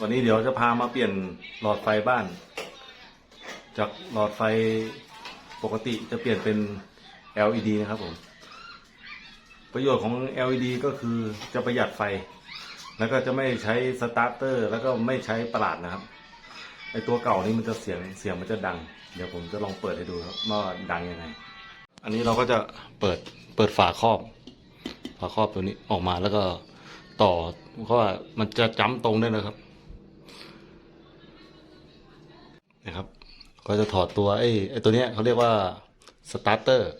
วันนี้เดี๋ยวจะพามาเปลี่ยนหลอดไฟบ้าน จากหลอดไฟปกติจะเปลี่ยนเป็น LED นะครับผม ประโยชน์ของ LED ก็คือจะประหยัดไฟ แล้วก็จะไม่ใช้สตาร์เตอร์ แล้วก็ไม่ใช้ประหลาดนะครับไอตัวเก่านี่มันจะเสียงเสียงมันจะดัง เดี๋ยวผมจะลองเปิดให้ดูครับว่าดังยังไง อันนี้เราก็จะเปิดเปิดฝาครอบ ฝาครอบตัวนี้ออกมาแล้วก็ต่อเพราะว่ามันจะจ้ำตรงได้นะครับ นะครับ ก็จะถอดตัวไอ้ไอ้ตัวเนี้ยเขาเรียกว่าสตาร์เตอร์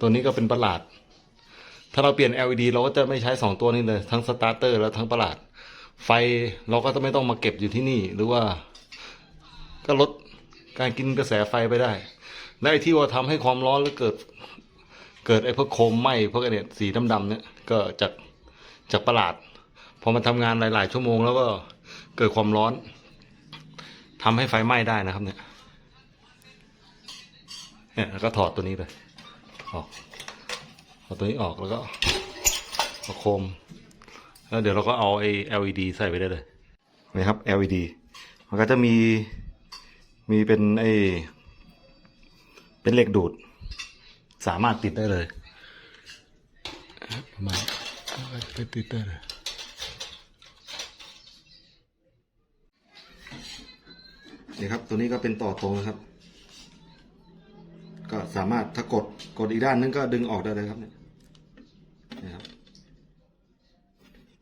ตัวนี้ก็เป็นประหลาด ถ้าเราเปลี่ยน LED เราก็จะไม่ใช้สองตัวนี้เลย ทั้งสตาร์เตอร์และทั้งประหลาด ไฟเราก็จะไม่ต้องมาเก็บอยู่ที่นี่ หรือว่า ก็ลดการกินกระแสไฟไปได้ และไอ้ที่ว่าทำให้ความร้อนแล้วเกิด เกิดไอ้พวกโคมไหม้พวกไอ้เนี่ยสีดำๆเนี่ยก็จากจากประหลาด พอมันทำงานหลาย ๆ ชั่วโมงแล้วก็เกิดความร้อน ทำให้ไฟไหม้ได้นะครับ เนี่ยเนี่ยแล้วก็ถอดตัวนี้ไปออกถอดตัวนี้ออกแล้วก็เอาโคม แล้วเดี๋ยวเราก็เอาไอ้ LED ใส่ไปได้เลยนี่ครับ LED มันก็จะมีมีเป็นไอ้เป็นเหล็กดูด สามารถติดได้เลยประมาณไปติดได้เลย นี่ครับ ตัวนี้ก็เป็นต่อตรงนะครับ ก็สามารถถ้ากดกดอีกด้านนึงก็ดึงออกได้เลยครับเนี่ยนะครับ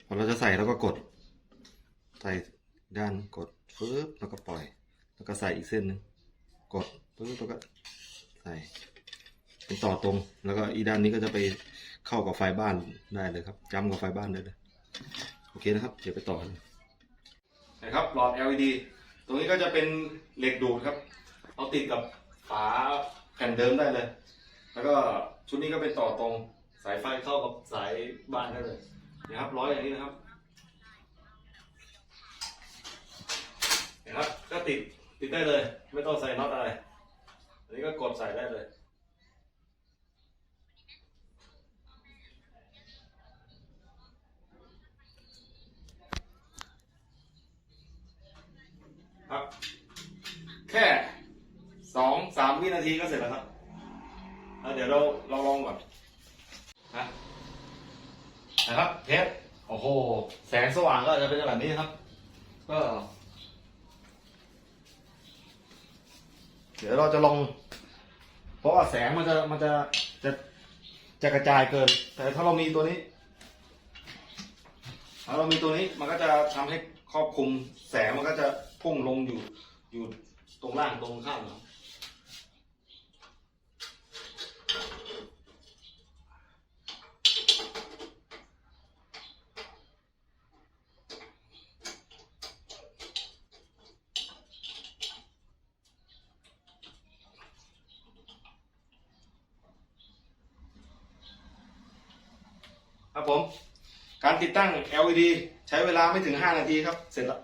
พอเราจะใส่แล้วก็กด ใส่ด้านกดฟึบแล้วก็ปล่อย แล้วก็ใส่อีกเส้นนึงกดฟึบแล้วก็ใส่ เป็นต่อตรง แล้วก็อีด้านนี้ก็จะไปเข้ากับไฟบ้านได้เลยครับจำกับไฟบ้านได้เลยโอเคนะครับ เดี๋ยวไปต่อนะครับหลอด LED ตรงนี้ก็จะเป็นเหล็กดูดครับ เอาติดกับฝาแผ่นเดิมได้เลย แล้วก็ชุดนี้ก็เป็นต่อตรงสายไฟเข้ากับสายบ้านได้เลยนะครับร้อยอย่างนี้นะครับนะครับก็ติดติดได้เลย ไม่ต้องใส่น็อตอะไรอันนี้ก็กดใส่ได้เลย ครับ แค่สองสามวินาทีก็เสร็จแล้วครับเดี๋ยวเราเราลองก่อนนะนะครับเทสโอ้โห แสงสว่างก็จะเป็นแบบนี้ครับ ก็ เดี๋ยวเราจะลอง เพราะว่าแสงมันจะมันจะจะจะกระจายเกิน แต่ถ้าเรามีตัวนี้ถ้าเรามีตัวนี้มันก็จะทำให้ครอบคลุมแสงมันก็จะพุ่งลงอยู่อยู่ ตรงล่างตรงข้างครับครับผม การติดตั้ง LED ใช้เวลาไม่ถึง 5 นาทีครับ เสร็จแล้ว